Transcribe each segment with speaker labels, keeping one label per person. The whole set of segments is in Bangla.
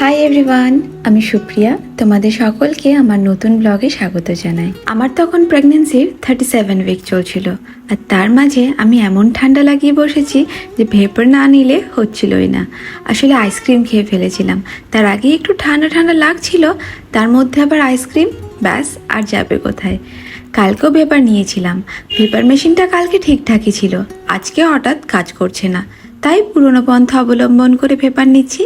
Speaker 1: হাই এভরিওয়ান আমি সুপ্রিয়া। তোমাদের সকলকে আমার নতুন ব্লগে স্বাগত জানাই। আমার তখন প্রেগনেন্সির থার্টি সেভেন উইক চলছিল। আর তার মাঝে আমি এমন ঠান্ডা লাগিয়ে বসেছি যে ভেপার না নিলে হচ্ছিলই না। আসলে আইসক্রিম খেয়ে ফেলেছিলাম। তার আগে একটু ঠান্ডা ঠান্ডা লাগছিল, তার মধ্যে আবার আইসক্রিম ব্যাস, আর যাবে কোথায়? কালকেও ভেপার নিয়েছিলাম। ভেপার মেশিনটা কালকে ঠিকঠাকই ছিল। আজকে হঠাৎ কাজ করছে না। তাই পুরনো পন্থা অবলম্বন করে ভেপার নিচ্ছি।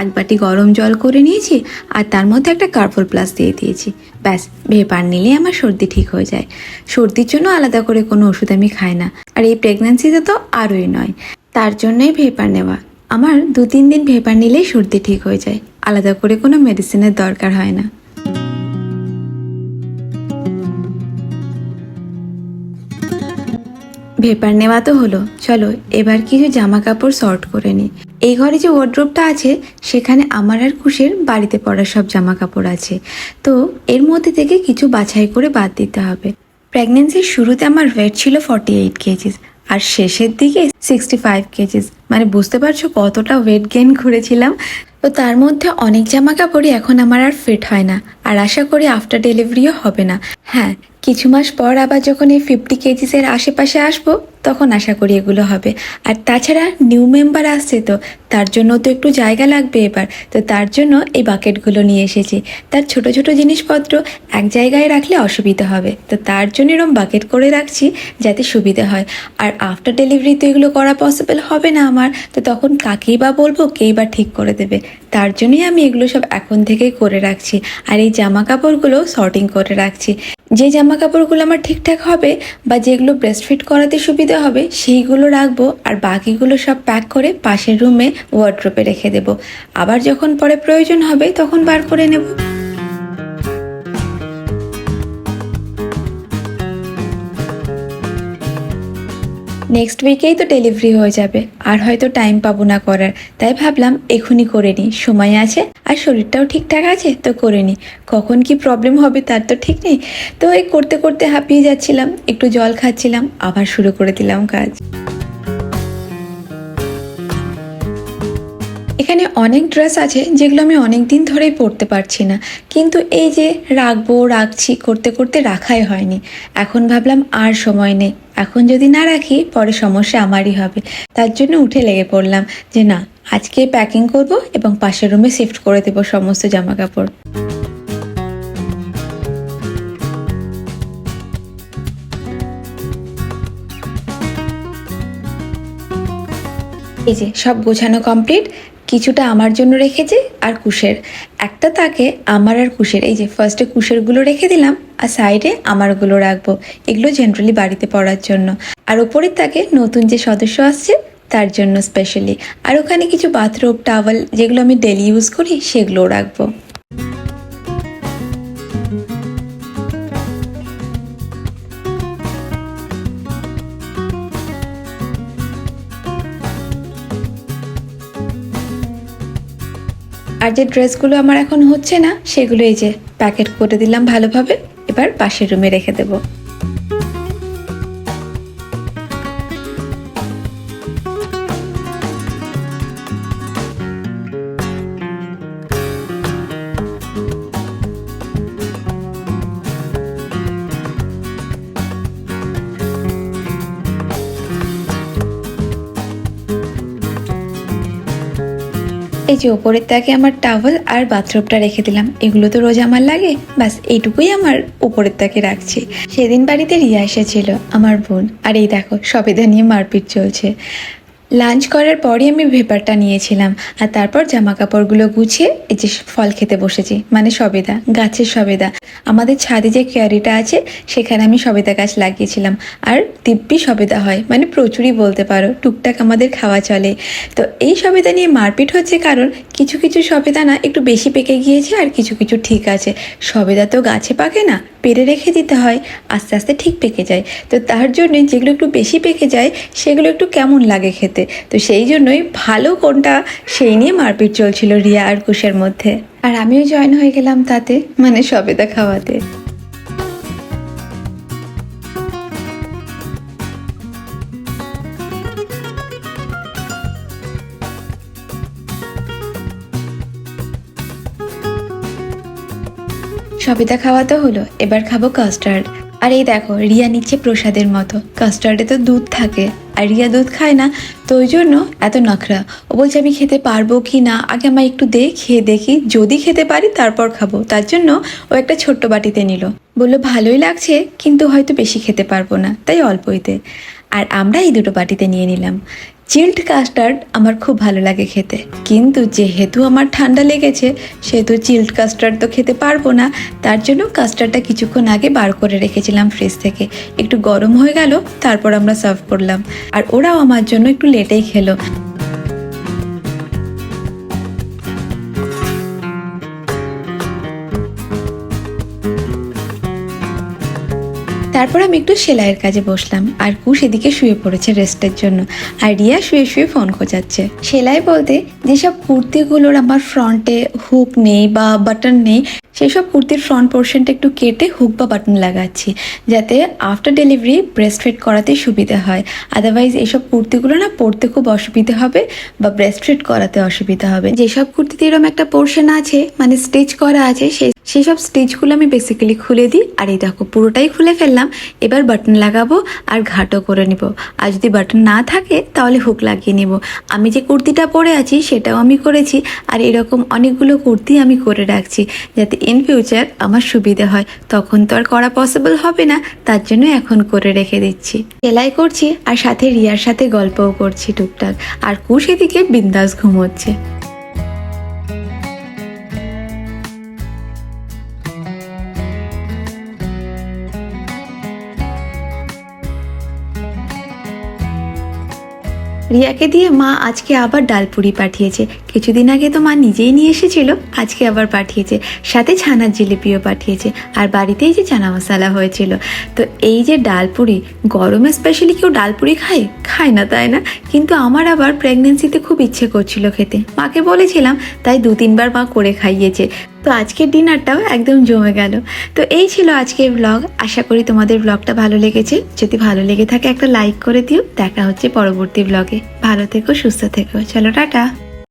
Speaker 1: এক বাটি গরম জল করে নিয়েছি আর তার মধ্যে একটা কার্পল প্লাস দিয়ে দিয়েছি। ব্যাস ভেপার নিলে আমার সর্দি ঠিক হয়ে যায়। সর্দির জন্য আলাদা করে কোনো ওষুধ আমি খাই না। আর এই প্রেগনেন্সিতে তো আরোই নয়। তার জন্যই ভেপার নেওয়া। আমার দু তিন দিন ভেপার নিলেই সর্দি ঠিক হয়ে যায়। আলাদা করে কোনো মেডিসিনের দরকার হয় না। ভেপার নেওয়া তো হলো। চলো, এবার কিছু জামা কাপড় শর্ট করে নিই এই ঘরে যে ওয়ার্ড্রোপটা আছে, সেখানে আমার আর কুশের বাড়িতে পড়া সব জামা কাপড় আছে। তো, এর মধ্যে থেকে কিছু বাছাই করে বাদ দিতে হবে। প্রেগনেন্সির শুরুতে আমার ওয়েট ছিল ফর্টি এইট কেজিস আর শেষের দিকে সিক্সটি ফাইভ কেজিস মানে বুঝতে পারছ কতটা ওয়েট গেইন করেছিলাম। তো তার মধ্যে অনেক জামা কাপড়ই এখন আমার আর ফিট হয় না। আর আশা করি আফটার ডেলিভারিও হবে না। হ্যাঁ কিছু মাস পর আবার যখন এই ফিফটি কেজিসের আশেপাশে আসব, তখন আশা করি এগুলো হবে। আর তাছাড়া নিউ মেম্বার আসছে তো, তার জন্য তো একটু জায়গা লাগবে এবার। তো তার জন্য এই বাকেটগুলো নিয়ে এসেছি। তার ছোট ছোট জিনিসপত্র এক জায়গায় রাখলে অসুবিধা হবে। তো তার জন্য এরকম বাকেট করে রাখছি যাতে সুবিধা হয়। আর আফটার ডেলিভারি তো এগুলো করা পসিবল হবে না তো তখন কাকেই বা বলব, কেই বা ঠিক করে দেবে? তার জন্যই আমি এগুলো সব এখন থেকেই করে রাখছি। আর এই জামা কাপড়গুলো শর্টিং করে রাখছি। যে জামা কাপড়গুলো আমার ঠিকঠাক হবে বা যেগুলো ব্রেস্ট ফিট করাতে সুবিধা হবে, সেইগুলো রাখব আর বাকিগুলো সব প্যাক করে পাশের রুমে ওয়ার্ড্রোপে রেখে দেবো। আবার যখন পরে প্রয়োজন হবে, তখন বার করে নেব। নেক্সট উইকেই তো ডেলিভারি হয়ে যাবে। আর হয়তো টাইম পাবো না করার। তাই ভাবলাম এখনই করে নিই। সময় আছে আর শরীরটাও ঠিকঠাক আছে তো করে নিই। কখন কি প্রবলেম হবে তার তো ঠিক নেই। তো এই করতে করতে হাঁপিয়ে যাচ্ছিলাম, একটু জল খাচ্ছিলাম, আবার শুরু করে দিলাম কাজ। এখানে অনেক ড্রেস আছে যেগুলো আমি অনেক দিন ধরেই পরতে পারছি না। কিন্তু এই যে রাখব, রাখছি, করতে করতে রাখাই হয়নি। এখন ভাবলাম আর সময় নেই। এখন যদি না রাখি, পরে সমস্যা আমারই হবে। তার জন্য উঠে লেগে পড়লাম যে না, আজকে প্যাকিং করব এবং পাশের রুমে শিফট করে দেবো সমস্ত জামা কাপড় এই যে সব গোছানো কমপ্লিট কিছুটা আমার জন্য রেখেছে আর কুশের। একটা তাকে আমার আর কুশের। এই যে ফার্স্টে কুশেরগুলো রেখে দিলাম, আর সাইডে আমারগুলো রাখব। এগুলো জেনারেলি বাড়িতে পড়ার জন্য। আর ওপরের তাকে নতুন যে সদস্য আসছে, তার জন্য স্পেশালি আর ওখানে কিছু বাথরুম টাওয়াল যেগুলো আমি ডেলি ইউজ করি, সেগুলোও রাখব। আর যে ড্রেসগুলো আমার এখন হচ্ছে না, সেগুলো এই যে প্যাকেট করে দিলাম ভালোভাবে, এবার পাশের রুমে রেখে দেবো। এই যে ওপরের তাকে আমার টাওয়েল আর বাথরুমটা রেখে দিলাম। এগুলো তো রোজ আমার লাগে। ব্যাস, এইটুকুই আমার উপরের তাকে রাখছি। সেদিন বাড়িতে রিয়া এসেছিল, আমার বোন। আর এই দেখো, সবেদা নিয়ে মারপিট চলছে। লাঞ্চ করার পরই আমি ভেপারটা নিয়েছিলাম, আর তারপর জামা কাপড়গুলো গুছিয়ে এই যে ফল খেতে বসেছি মানে সবেদা, গাছের সবেদা। আমাদের ছাদে যে ক্যারিটা আছে, সেখানে আমি সবেদা গাছ লাগিয়েছিলাম, আর দিব্যি সবেদা হয় মানে প্রচুরই বলতে পারো, টুকটাক আমাদের খাওয়া চলে। তো এই সবেদা নিয়ে মারপিট হচ্ছে কারণ, কিছু কিছু সবেদা না একটু বেশি পেকে গিয়েছে, আর কিছু কিছু ঠিক আছে। সবেদা তো গাছে পাকে না, পেরে রেখে দিতে হয়, আস্তে আস্তে ঠিক পেকে যায়। তো তার জন্যই যেগুলো একটু বেশি পেকে যায়, সেগুলো একটু কেমন লাগে খেতে? তো সেই জন্যই ভালো কোনটা সেই নিয়ে মারপিট চলছিল রিয়া আর কুশের মধ্যে। আর আমিও জয়েন হয়ে গেলাম তাতে মানে সবেদা খাওয়াতে। সবেদা খাওয়া তো হলো, এবার খাব কাস্টার্ড। আর এই দেখো, রিয়া নিচ্ছে প্রসাদের মতো। কাস্টার্ডে তো দুধ থাকে। আর রিয়া দুধ খায় না, তো ওই জন্য এত নখরা। ও বলছে, আমি খেতে পারব কি না? আগে আমার একটু দে, খেয়ে দেখি। যদি খেতে পারি, তারপর খাব। তার জন্য ও একটা ছোট্ট বাটিতে নিল। বলল, ভালোই লাগছে, কিন্তু হয়তো বেশি খেতে পারব না, তাই অল্পইতে। আর আমরা এই দুটো বাটিতে নিয়ে নিলাম। চিল্ড কাস্টার্ড আমার খুব ভালো লাগে খেতে। কিন্তু যেহেতু আমার ঠান্ডা লেগেছে, সেহেতু চিল্ড কাস্টার্ড তো খেতে পারব না। তার জন্য কাস্টার্ডটা কিছুক্ষণ আগে বার করে রেখেছিলাম ফ্রিজ থেকে। একটু গরম হয়ে গেল, তারপর আমরা সার্ভ করলাম। আর ওরাও আমার জন্য একটু লেটেই খেলো। তারপর আমি একটু সেলাইয়ের কাজে বসলাম। আর কুশ এদিকে শুয়ে পড়েছে রেস্টের জন্য। আর রিয়া শুয়ে শুয়ে ফোন খোঁজাচ্ছে। সেলাই বলতে যেসব কুর্তিগুলোর আমার ফ্রন্টে হুক নেই বা বাটন নেই সেসব কুর্তির ফ্রন্ট পোর্শনটা একটু কেটে হুক বা বাটন লাগাচ্ছি, যাতে আফটার ডেলিভারি ব্রেস্ট ফিট করাতে সুবিধা হয়। আদারওয়াইজ এইসব কুর্তিগুলো না পরতে খুব অসুবিধা হবে বা ব্রেস্ট ফিট করাতে অসুবিধা হবে। যেসব কুর্তিতে এরকম একটা পোর্শন আছে মানে স্টিচ করা আছে সেই সেই সব স্টিচগুলো আমি বেসিক্যালি খুলে দিই, আর এই দেখো পুরোটাই খুলে ফেললাম। এবার বাটন লাগাবো আর ঘাটও করে নিব। আর যদি বাটন না থাকে, তাহলে হুক লাগিয়ে নেব। আমি যে কুর্তিটা পরে আছি, সেটাও আমি করেছি। আর এরকম অনেকগুলো কুর্তি আমি করে রাখছি, যাতে ইন ফিউচার আমার সুবিধা হয়। তখন তো আর করা পসিবল হবে না, তার জন্য এখন করে রেখে দিচ্ছি। সেলাই করছি আর সাথে রিয়ার সাথে গল্পও করছি টুকটাক। আর কুশ এদিকে বিন্দাস ঘুমোচ্ছে। রিয়াকে দিয়ে মা আজকে আবার ডাল ডালপুরি পাঠিয়েছে। কিছুদিন আগে তো মা নিজেই নিয়ে এসেছিল, আজকে আবার পাঠিয়েছে। সাথে ছানার জিলিপিও পাঠিয়েছে, আর বাড়িতেই যে চানা মশলা হয়েছিল। তো এই যে ডাল ডালপুরি, গরমে স্পেশালি কেউ ডাল ডালপুরি খায়? খায় না, তাই না? কিন্তু আমার আবার প্রেগনেন্সিতে খুব ইচ্ছে করছিল খেতে। মাকে বলেছিলাম, তাই দু তিনবার মা করে খাইয়েছে। তো আজকের ডিনারটাও একদম জমে গেল। তো এই ছিল আজকের ব্লগ আশা করি তোমাদের ব্লগটা ভালো লেগেছে। যদি ভালো লেগে থাকে একটা লাইক করে দিও। দেখা হচ্ছে পরবর্তী ব্লগে ভালো থেকো, সুস্থ থেকো। চলো, টাটা।